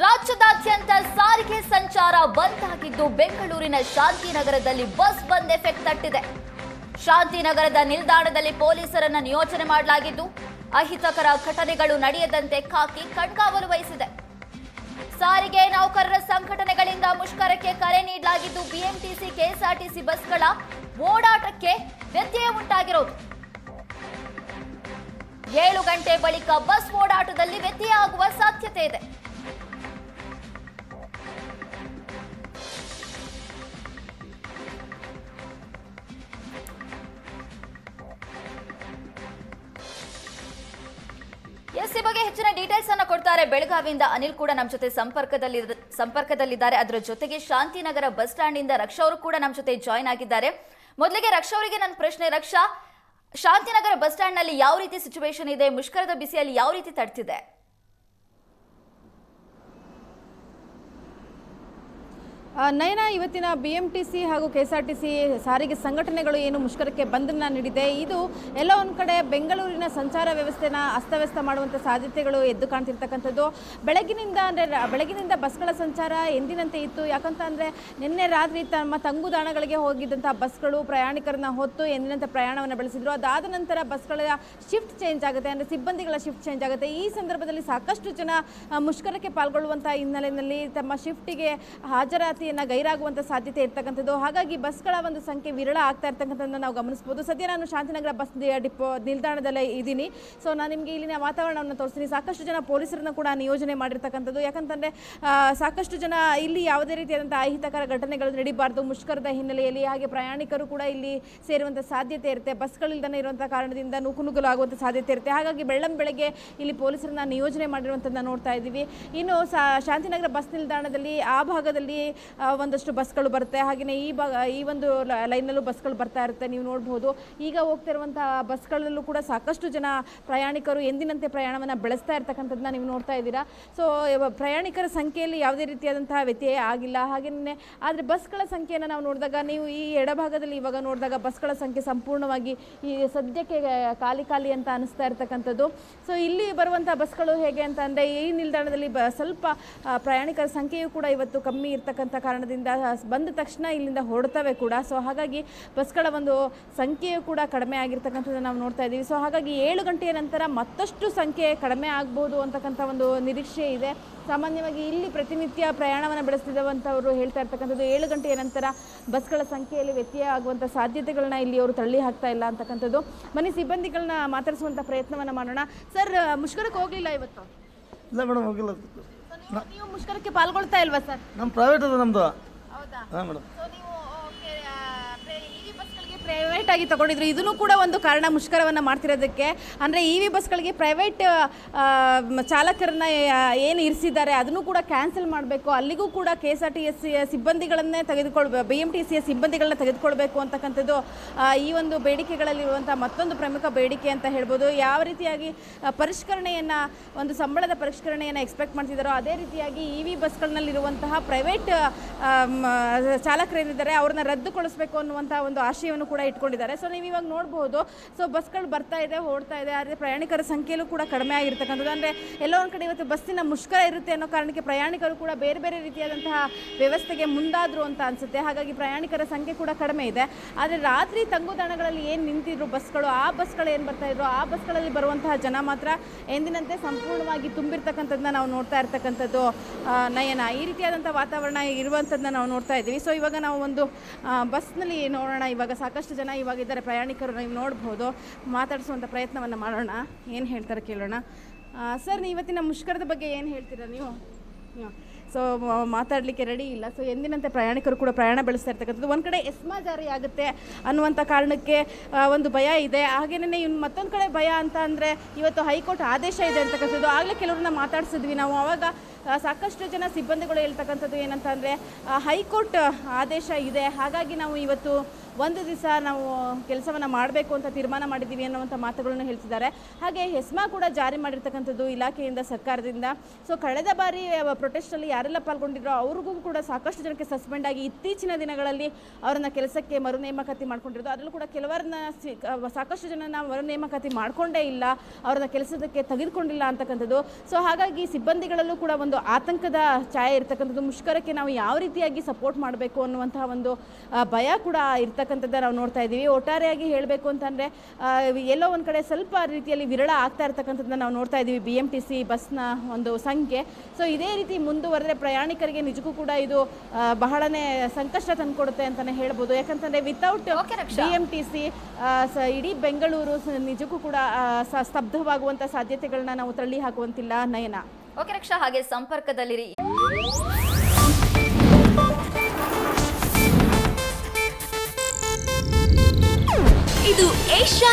ರಾಜ್ಯದಾದ್ಯಂತ ಸಾರಿಗೆ ಸಂಚಾರ ಬಂದ್ ಆಗಿದ್ದು ಬೆಂಗಳೂರಿನ ಶಾಂತಿನಗರದಲ್ಲಿ ಬಸ್ ಬಂದ್ ಎಫೆಕ್ಟ್ ತಟ್ಟಿದೆ. ಶಾಂತಿನಗರದ ನಿಲ್ದಾಣದಲ್ಲಿ ಪೊಲೀಸರನ್ನ ನಿಯೋಜನೆ ಮಾಡಲಾಗಿದ್ದು, ಅಹಿತಕರ ಘಟನೆಗಳು ನಡೆಯದಂತೆ ಖಾಕಿ ಕಣ್ಗಾವಲು ವಹಿಸಿದೆ. ಸಾರಿಗೆ ನೌಕರರ ಸಂಘಟನೆಗಳಿಂದ ಮುಷ್ಕರಕ್ಕೆ ಕರೆ ನೀಡಲಾಗಿದ್ದು, ಬಿಎಂಟಿಸಿ, ಕೆಎಸ್ಆರ್ಟಿಸಿ ಬಸ್ಗಳ ಓಡಾಟಕ್ಕೆ ವ್ಯತ್ಯಯ ಉಂಟಾಗಿರೋದು. ಏಳು ಗಂಟೆ ಬಳಿಕ ಬಸ್ ಓಡಾಟದಲ್ಲಿ ವ್ಯತ್ಯಯ ಆಗುವ ಸಾಧ್ಯತೆ ಇದೆ. ಎಸ್ ಬಗ್ಗೆ ಹೆಚ್ಚಿನ ಡೀಟೇಲ್ಸ್ ಅನ್ನ ಕೊಡ್ತಾರೆ. ಬೆಳಗಾವಿಯಿಂದ ಅನಿಲ್ ಕೂಡ ನಮ್ಮ ಜೊತೆ ಸಂಪರ್ಕದಲ್ಲಿ ಸಂಪರ್ಕದಲ್ಲಿದ್ದಾರೆ. ಅದರ ಜೊತೆಗೆ ಶಾಂತಿನಗರ ಬಸ್ ಸ್ಟ್ಯಾಂಡ್ ಇಂದ ರಕ್ಷಾ ಅವರು ಕೂಡ ನಮ್ಮ ಜೊತೆ ಜಾಯ್ನ್ ಆಗಿದ್ದಾರೆ. ಮೊದಲಿಗೆ ರಕ್ಷಾ ಅವರಿಗೆ ನನ್ನ ಪ್ರಶ್ನೆ, ರಕ್ಷಾ, ಶಾಂತಿನಗರ ಬಸ್ ಸ್ಟ್ಯಾಂಡ್ನಲ್ಲಿ ಯಾವ ರೀತಿ ಸಿಚುವೇಶನ್ ಇದೆ? ಮುಷ್ಕರದ ಬಿಸಿಯಲ್ಲಿ ಯಾವ ರೀತಿ ತಡ್ತಿದೆ? ನಯನ, ಇವತ್ತಿನ ಬಿ ಎಂ ಟಿ ಸಿ ಹಾಗೂ K S R T C ಸಾರಿಗೆ ಸಂಘಟನೆಗಳು ಏನು ಮುಷ್ಕರಕ್ಕೆ ಬಂಧನ ನೀಡಿದೆ? ಇದು ಎಲ್ಲ ಒಂದು ಕಡೆ ಬೆಂಗಳೂರಿನ ಸಂಚಾರ ವ್ಯವಸ್ಥೆನ ಅಸ್ತವ್ಯಸ್ತ ಮಾಡುವಂಥ ಸಾಧ್ಯತೆಗಳು ಎದ್ದು ಕಾಣ್ತಿರ್ತಕ್ಕಂಥದ್ದು. ಬೆಳಗಿನಿಂದ ಅಂದರೆ ಬೆಳಗಿನಿಂದ ಬಸ್ಗಳ ಸಂಚಾರ ಎಂದಿನಂತೆ ಇತ್ತು. ಯಾಕಂತ ಅಂದರೆ ನಿನ್ನೆ ರಾತ್ರಿ ತಮ್ಮ ತಂಗುದಾಣಗಳಿಗೆ ಹೋಗಿದ್ದಂಥ ಬಸ್ಗಳು ಪ್ರಯಾಣಿಕರನ್ನ ಹೊತ್ತು ಎಂದಿನಂತೆ ಪ್ರಯಾಣವನ್ನು ಬೆಳೆಸಿದ್ರು. ಅದಾದ ನಂತರ ಬಸ್ಗಳ ಶಿಫ್ಟ್ ಚೇಂಜ್ ಆಗುತ್ತೆ, ಅಂದರೆ ಸಿಬ್ಬಂದಿಗಳ ಶಿಫ್ಟ್ ಚೇಂಜ್ ಆಗುತ್ತೆ. ಈ ಸಂದರ್ಭದಲ್ಲಿ ಸಾಕಷ್ಟು ಜನ ಮುಷ್ಕರಕ್ಕೆ ಪಾಲ್ಗೊಳ್ಳುವಂಥ ಹಿನ್ನೆಲೆಯಲ್ಲಿ ತಮ್ಮ ಶಿಫ್ಟಿಗೆ ಹಾಜರಾತಿಯನ್ನು ಗೈರಾಗುವಂಥ ಸಾಧ್ಯತೆ ಇರ್ತಕ್ಕಂಥದ್ದು. ಹಾಗಾಗಿ ಬಸ್ಗಳ ಒಂದು ಸಂಖ್ಯೆ ವಿರಳ ಆಗ್ತಾ ಇರ್ತಕ್ಕಂಥದ್ದನ್ನು ನಾವು ಗಮನಿಸ್ಬೋದು. ಸದ್ಯ ನಾನು ಶಾಂತಿನಗರ ಬಸ್ ಡಿಪೋ ನಿಲ್ದಾಣದಲ್ಲೇ ಇದ್ದೀನಿ. ಸೊ ನಾನು ನಿಮಗೆ ಇಲ್ಲಿನ ವಾತಾವರಣವನ್ನು ತೋರಿಸ್ತೀನಿ. ಸಾಕಷ್ಟು ಜನ ಪೊಲೀಸರನ್ನ ಕೂಡ ನಿಯೋಜನೆ ಮಾಡಿರ್ತಕ್ಕಂಥದ್ದು. ಯಾಕಂತಂದರೆ ಸಾಕಷ್ಟು ಜನ ಇಲ್ಲಿ ಯಾವುದೇ ರೀತಿಯಾದಂಥ ಅಹಿತಕರ ಘಟನೆಗಳು ನಡೀಬಾರ್ದು. ಮುಷ್ಕರದ ಹಿನ್ನೆಲೆಯಲ್ಲಿ ಹಾಗೆ ಪ್ರಯಾಣಿಕರು ಕೂಡ ಇಲ್ಲಿ ಸೇರುವಂಥ ಸಾಧ್ಯತೆ ಇರುತ್ತೆ. ಬಸ್ಗಳಿಲ್ದನೇ ಇರುವಂಥ ಕಾರಣದಿಂದ ನೂಕುನುಗ್ಗಲು ಆಗುವಂಥ ಸಾಧ್ಯತೆ ಇರುತ್ತೆ. ಹಾಗಾಗಿ ಬೆಳ್ಳಂ ಬೆಳಗ್ಗೆ ಇಲ್ಲಿ ಪೊಲೀಸರನ್ನ ನಿಯೋಜನೆ ಮಾಡಿರುವಂಥದ್ದನ್ನ ನೋಡ್ತಾ ಇದ್ದೀವಿ. ಇನ್ನು ಶಾಂತಿನಗರ ಬಸ್ ನಿಲ್ದಾಣದಲ್ಲಿ ಆ ಭಾಗದಲ್ಲಿ ಒಂದಷ್ಟು ಬಸ್ಗಳು ಬರುತ್ತೆ. ಹಾಗೆಯೇ ಈ ಈ ಒಂದು ಲೈನಲ್ಲೂ ಬಸ್ಗಳು ಬರ್ತಾ ಇರುತ್ತೆ, ನೀವು ನೋಡ್ಬೋದು. ಈಗ ಹೋಗ್ತಿರುವಂಥ ಬಸ್ಗಳಲ್ಲೂ ಕೂಡ ಸಾಕಷ್ಟು ಜನ ಪ್ರಯಾಣಿಕರು ಎಂದಿನಂತೆ ಪ್ರಯಾಣವನ್ನು ಬೆಳೆಸ್ತಾ ಇರ್ತಕ್ಕಂಥದ್ದನ್ನ ನೀವು ನೋಡ್ತಾ ಇದ್ದೀರಾ. ಸೊ ಪ್ರಯಾಣಿಕರ ಸಂಖ್ಯೆಯಲ್ಲಿ ಯಾವುದೇ ರೀತಿಯಾದಂತಹ ವ್ಯತ್ಯಯ ಆಗಿಲ್ಲ. ಹಾಗೆಯೇ ಆದರೆ ಬಸ್ಗಳ ಸಂಖ್ಯೆಯನ್ನು ನಾವು ನೋಡಿದಾಗ, ನೀವು ಈ ಎಡಭಾಗದಲ್ಲಿ ಇವಾಗ ನೋಡಿದಾಗ ಬಸ್ಗಳ ಸಂಖ್ಯೆ ಸಂಪೂರ್ಣವಾಗಿ ಈ ಸದ್ಯಕ್ಕೆ ಖಾಲಿ ಖಾಲಿ ಅಂತ ಅನಿಸ್ತಾ ಇರ್ತಕ್ಕಂಥದ್ದು. ಸೊ ಇಲ್ಲಿ ಬರುವಂಥ ಬಸ್ಗಳು ಹೇಗೆ ಅಂತ ಈ ನಿಲ್ದಾಣದಲ್ಲಿ ಸ್ವಲ್ಪ ಪ್ರಯಾಣಿಕರ ಸಂಖ್ಯೆಯು ಕೂಡ ಇವತ್ತು ಕಮ್ಮಿ ಇರ್ತಕ್ಕಂಥ ಕಾರಣದಿಂದ ಬಂದ ತಕ್ಷಣ ಇಲ್ಲಿಂದ ಹೊರಡ್ತವೆ ಕೂಡ. ಸೊ ಹಾಗಾಗಿ ಬಸ್ಗಳ ಒಂದು ಸಂಖ್ಯೆಯು ಕೂಡ ಕಡಿಮೆ ಆಗಿರ್ತಕ್ಕಂಥದ್ದು ನಾವು ನೋಡ್ತಾ ಇದ್ದೀವಿ. ಸೊ ಹಾಗಾಗಿ ಏಳು ಗಂಟೆಯ ನಂತರ ಮತ್ತಷ್ಟು ಸಂಖ್ಯೆ ಕಡಿಮೆ ಆಗ್ಬೋದು ಅಂತಕ್ಕಂಥ ಒಂದು ನಿರೀಕ್ಷೆ ಇದೆ. ಸಾಮಾನ್ಯವಾಗಿ ಇಲ್ಲಿ ಪ್ರತಿನಿತ್ಯ ಪ್ರಯಾಣವನ್ನು ಬೆಳೆಸ್ತಿದ್ದವಂಥವರು ಹೇಳ್ತಾ ಇರ್ತಕ್ಕಂಥದ್ದು ಏಳು ಗಂಟೆಯ ನಂತರ ಬಸ್ಗಳ ಸಂಖ್ಯೆಯಲ್ಲಿ ವ್ಯತ್ಯಯ ಆಗುವಂಥ ಸಾಧ್ಯತೆಗಳನ್ನ ಇಲ್ಲಿ ಅವರು ತಳ್ಳಿ ಹಾಕ್ತಾ ಇಲ್ಲ ಅಂತಕ್ಕಂಥದ್ದು. ಮನೆ ಸಿಬ್ಬಂದಿಗಳನ್ನ ಮಾತಾಡಿಸುವಂಥ ಪ್ರಯತ್ನವನ್ನು ಮಾಡೋಣ. ಸರ್ ಮುಷ್ಕರಕ್ಕೆ ಹೋಗಲಿಲ್ಲ ಇವತ್ತು? ಇಲ್ಲ ಮೇಡಮ್, ಹೋಗಿಲ್ಲ. ನೀವು- ಮುಷ್ಕರಕ್ಕೆ ಪಾಲ್ಗೊಳ್ತಾ ಇಲ್ವಾ ಸರ್? ನಮ್ಮ ಪ್ರೈವೇಟ್ ಅದ ನಮ್ದು. ಹೌದಾ? ಹಾಂ ಮೇಡಮ್ ಸೊ ನೀವು ಇವಿ ಬಸ್ಗಳಿಗೆ ಪ್ರೈವೇಟ್ ಆಗಿ ತಗೊಂಡಿದ್ರು. ಇದನ್ನು ಕೂಡ ಒಂದು ಕಾರಣ ಮುಷ್ಕರವನ್ನು ಮಾಡ್ತಿರೋದಕ್ಕೆ. ಅಂದರೆ ಇ ವಿ ಬಸ್ಗಳಿಗೆ ಪ್ರೈವೇಟ್ ಚಾಲಕರನ್ನ ಏನು ಇರಿಸಿದ್ದಾರೆ, ಅದನ್ನು ಕೂಡ ಕ್ಯಾನ್ಸಲ್ ಮಾಡಬೇಕು. ಅಲ್ಲಿಗೂ ಕೂಡ K S R T S ಸಿಬ್ಬಂದಿಗಳನ್ನೇ ತೆಗೆದುಕೊಳ್ಬೇಕು ಬಿ ಎಂ ಟಿ ಸಿಬ್ಬಂದಿಗಳನ್ನ ತೆಗೆದುಕೊಳ್ಬೇಕು ಅಂತಕ್ಕಂಥದ್ದು ಈ ಒಂದು ಬೇಡಿಕೆಗಳಲ್ಲಿರುವಂಥ ಮತ್ತೊಂದು ಪ್ರಮುಖ ಬೇಡಿಕೆ ಅಂತ ಹೇಳ್ಬೋದು. ಯಾವ ರೀತಿಯಾಗಿ ಪರಿಷ್ಕರಣೆಯನ್ನ, ಒಂದು ಸಂಬಳದ ಪರಿಷ್ಕರಣೆಯನ್ನು ಎಕ್ಸ್ಪೆಕ್ಟ್ ಮಾಡ್ತಿದ್ದಾರೋ ಅದೇ ರೀತಿಯಾಗಿ ಇ ವಿ ಬಸ್ಗಳಲ್ಲಿರುವಂತಹ ಪ್ರೈವೇಟ್ ಚಾಲಕರೇನಿದ್ದಾರೆ ಅವ್ರನ್ನ ರದ್ದುಗೊಳಿಸಬೇಕು ಅನ್ನುವಂಥ ಒಂದು ಆಶಯವನ್ನು ಕೂಡ ಇಟ್ಕೊಂಡಿದ್ದಾರೆ. ಸೊ ನೀವು ಇವಾಗ ನೋಡ್ಬೋದು. ಸೊ ಬಸ್ಗಳು ಬರ್ತಾ ಇದೆ, ಓಡ್ತಾ ಇದೆ. ಆದರೆ ಪ್ರಯಾಣಿಕರ ಸಂಖ್ಯೆಯಲ್ಲೂ ಕೂಡ ಕಡಿಮೆ ಆಗಿರ್ತಕ್ಕಂಥದ್ದು. ಅಂದರೆ ಎಲ್ಲೋ ಒಂದು ಕಡೆ ಇವತ್ತು ಬಸ್ಸಿನ ಮುಷ್ಕರ ಇರುತ್ತೆ ಅನ್ನೋ ಕಾರಣಕ್ಕೆ ಪ್ರಯಾಣಿಕರು ಕೂಡ ಬೇರೆ ಬೇರೆ ರೀತಿಯಾದಂತಹ ವ್ಯವಸ್ಥೆಗೆ ಮುಂದಾದರು ಅಂತ ಅನಿಸುತ್ತೆ. ಹಾಗಾಗಿ ಪ್ರಯಾಣಿಕರ ಸಂಖ್ಯೆ ಕೂಡ ಕಡಿಮೆ ಇದೆ. ಆದರೆ ರಾತ್ರಿ ತಂಗುದಾಣಗಳಲ್ಲಿ ಏನು ನಿಂತಿದ್ರು ಬಸ್ಗಳು ಆ ಬಸ್ಗಳು ಏನು ಬರ್ತಾ ಇದ್ರು? ಆ ಬಸ್ಗಳಲ್ಲಿ ಬರುವಂತಹ ಜನ ಮಾತ್ರ ಎಂದಿನಂತೆ ಸಂಪೂರ್ಣವಾಗಿ ತುಂಬಿರ್ತಕ್ಕಂಥದ್ದನ್ನ ನಾವು ನೋಡ್ತಾ ಇರ್ತಕ್ಕಂಥದ್ದು ನಯನ. ಈ ರೀತಿಯಾದಂಥ ವಾತಾವರಣ ಇರುವಂಥದ್ದನ್ನ ನಾವು ನೋಡ್ತಾ ಇದ್ದೀವಿ. ಸೊ ಇವಾಗ ನಾವು ಒಂದು ಬಸ್ನಲ್ಲಿ ನೋಡೋಣ. ಇವಾಗ ಸಾಕಷ್ಟು ಜನ ಇವಾಗಿದ್ದಾರೆ ಪ್ರಯಾಣಿಕರು ನೀವು ನೋಡ್ಬೋದು. ಮಾತಾಡಿಸುವಂಥ ಪ್ರಯತ್ನವನ್ನು ಮಾಡೋಣ. ಏನು ಹೇಳ್ತಾರೆ ಕೇಳೋಣ. ಸರ್, ನೀವು ಇವತ್ತಿನ ಮುಷ್ಕರದ ಬಗ್ಗೆ ಏನು ಹೇಳ್ತೀರಾ ನೀವು? ಸೊ ಮಾತಾಡಲಿಕ್ಕೆ ರೆಡಿ ಇಲ್ಲ. ಸೊ ಎಂದಿನಂತೆ ಪ್ರಯಾಣಿಕರು ಕೂಡ ಪ್ರಯಾಣ ಬೆಳೆಸ್ತಾ ಇರ್ತಕ್ಕಂಥದ್ದು. ಒಂದು ಕಡೆ ಎಸ್ಮಾ ಜಾರಿ ಆಗುತ್ತೆ ಅನ್ನುವಂಥ ಕಾರಣಕ್ಕೆ ಒಂದು ಭಯ ಇದೆ. ಹಾಗೇನೇ ಇನ್ನು ಮತ್ತೊಂದು ಕಡೆ ಭಯ ಅಂತ ಅಂದರೆ, ಇವತ್ತು ಹೈಕೋರ್ಟ್ ಆದೇಶ ಇದೆ ಅಂತಕ್ಕಂಥದ್ದು. ಆಗಲೇ ಕೆಲವ್ರನ್ನ ಮಾತಾಡಿಸಿದ್ವಿ ನಾವು. ಆವಾಗ ಸಾಕಷ್ಟು ಜನ ಸಿಬ್ಬಂದಿಗಳು ಹೇಳ್ತಕ್ಕಂಥದ್ದು ಏನಂತ ಅಂದರೆ ಹೈಕೋರ್ಟ್ ಆದೇಶ ಇದೆ. ಹಾಗಾಗಿ ನಾವು ಇವತ್ತು ಒಂದು ದಿವಸ ನಾವು ಕೆಲಸವನ್ನು ಮಾಡಬೇಕು ಅಂತ ತೀರ್ಮಾನ ಮಾಡಿದ್ದೀವಿ ಅನ್ನುವಂಥ ಮಾತುಗಳನ್ನು ಹೇಳ್ತಿದ್ದಾರೆ. ಹಾಗೆ ಹೆಸ್ಮಾ ಕೂಡ ಜಾರಿ ಮಾಡಿರ್ತಕ್ಕಂಥದ್ದು ಇಲಾಖೆಯಿಂದ, ಸರ್ಕಾರದಿಂದ. ಸೊ ಕಳೆದ ಬಾರಿ ಪ್ರೊಟೆಸ್ಟಲ್ಲಿ ಯಾರು ಯಾರೆಲ್ಲ ಪಾಲ್ಗೊಂಡಿದ್ರೋ ಅವ್ರಿಗೂ ಕೂಡ ಸಾಕಷ್ಟು ಜನಕ್ಕೆ ಸಸ್ಪೆಂಡ್ ಆಗಿ ಇತ್ತೀಚಿನ ದಿನಗಳಲ್ಲಿ ಅವರನ್ನ ಕೆಲಸಕ್ಕೆ ಮರು ನೇಮಕಾತಿ ಮಾಡ್ಕೊಂಡಿರೋದು. ಅದರಲ್ಲೂ ಕೂಡ ಕೆಲವರನ್ನ ಸಾಕಷ್ಟು ಜನನ ಮರು ನೇಮಕಾತಿ ಮಾಡ್ಕೊಂಡೇ ಇಲ್ಲ. ಅವರನ್ನ ಕೆಲಸದಕ್ಕೆ ತೆಗೆದುಕೊಂಡಿಲ್ಲ ಅಂತಕ್ಕಂಥದ್ದು. ಸೊ ಹಾಗಾಗಿ ಸಿಬ್ಬಂದಿಗಳಲ್ಲೂ ಕೂಡ ಒಂದು ಆತಂಕದ ಛಾಯೆ ಇರ್ತಕ್ಕಂಥದ್ದು. ಮುಷ್ಕರಕ್ಕೆ ನಾವು ಯಾವ ರೀತಿಯಾಗಿ ಸಪೋರ್ಟ್ ಮಾಡಬೇಕು ಅನ್ನುವಂತಹ ಒಂದು ಭಯ ಕೂಡ ಇರ್ತಕ್ಕಂಥದ್ದು ನಾವು ನೋಡ್ತಾ ಇದ್ದೀವಿ. ಒಟ್ಟಾರೆಯಾಗಿ ಹೇಳಬೇಕು ಅಂತಂದರೆ ಎಲ್ಲೋ ಒಂದು ಕಡೆ ಸ್ವಲ್ಪ ರೀತಿಯಲ್ಲಿ ವಿರಳ ಆಗ್ತಾ ಇರ್ತಕ್ಕಂಥದ್ದನ್ನ ನಾವು ನೋಡ್ತಾ ಇದ್ದೀವಿ ಬಿ ಎಂ ಟಿ ಸಿ ಬಸ್ನ ಒಂದು ಸಂಖ್ಯೆ. ಸೊ ಇದೇ ರೀತಿ ಮುಂದುವರೆದ್ರೆ ಪ್ರಯಾಣಿಕರಿಗೆ ನಿಜಕ್ಕೂ ಕೂಡ ಇದು ಬಹಳನೇ ಸಂಕಷ್ಟ ತಂದುಕೊಡುತ್ತೆ ಅಂತಲೇ ಹೇಳ್ಬೋದು. ಯಾಕಂತಂದರೆ without. B M T C ಇಡೀ ಬೆಂಗಳೂರು ನಿಜಕ್ಕೂ ಕೂಡ ಸ್ತಬ್ಧವಾಗುವಂಥ ಸಾಧ್ಯತೆಗಳನ್ನ ನಾವು ತಳ್ಳಿ ಹಾಕುವಂತಿಲ್ಲ ನಯನ. ಓಕೆ ರಕ್ಷಾ. ಹಾಗೆ ಸಂಪರ್ಕದಲ್ಲಿರಿ.